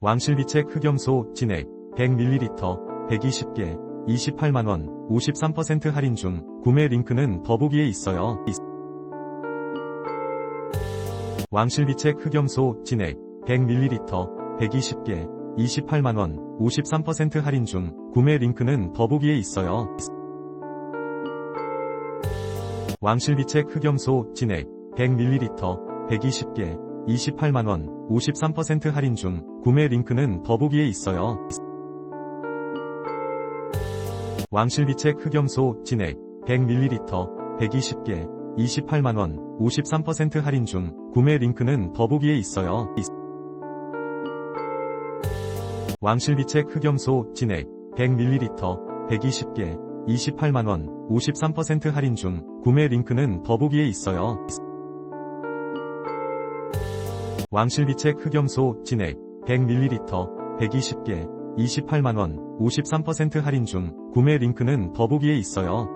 왕실비책 흑염소 진액 100ml 120개 28만원 53% 할인 중 구매 링크는 더보기에 있어요. 왕실비책 흑염소 진액 100ml 120개 28만원 53% 할인 중 구매 링크는 더보기에 있어요. 왕실비책 흑염소 진액 100ml 120개 28만원 53% 할인 중 구매 링크는 더보기에 있어요. 왕실비책 흑염소 진액 100ml 120개 28만원 53% 할인 중 구매 링크는 더보기에 있어요. 왕실비책 흑염소 진액 100ml 120개 28만원 53% 할인 중 구매 링크는 더보기에 있어요. 왕실비책 흑염소 진액 100ml 120개 28만원 53% 할인 중 구매 링크는 더보기에 있어요.